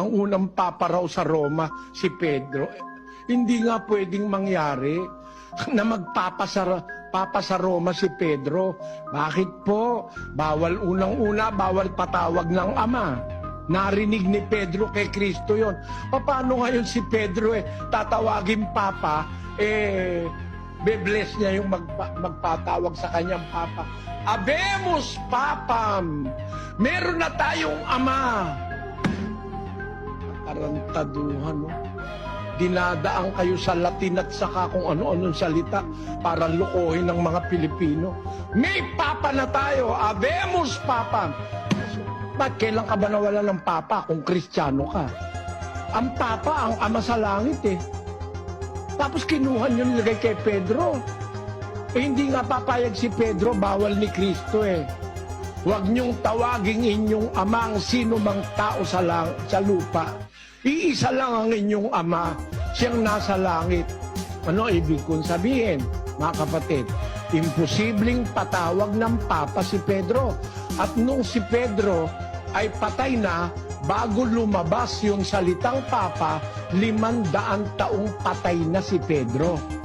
ang unang papa raw sa Roma, si Pedro. Hindi nga pwedeng mangyari na magpapasa papa sa Roma si Pedro. Bakit po? Bawal unang-una, bawal patawag ng ama. Narinig ni Pedro kay Kristo yon. Paano ngayon si Pedro eh, tatawagin papa, eh, bebless niya yung magpa- magpatawag sa kanyang papa. Abemus papam! Meron na tayong ama! Tarantaduhan, no? Dinadaan kayo sa Latin at saka kung ano-anong salita para lukohin ng mga Pilipino. May papa na tayo! Abemus papam! Ba't kailan ka ba nawala ng papa kung kristyano ka? Ang papa, ang ama sa langit eh. Tapos kinuha niyo nilagay kay Pedro. Eh, hindi nga papayag si Pedro, bawal ni Kristo eh. Huwag niyong tawaging inyong ama ang sino mang tao sa, lang, sa lupa. Iisa lang ang inyong ama, siyang nasa langit. Ano ibig kong sabihin, mga kapatid? Imposibleng patawag ng Papa si Pedro. At nung si Pedro ay patay na, bago lumabas yung salitang Papa, limandaan taong patay na si Pedro.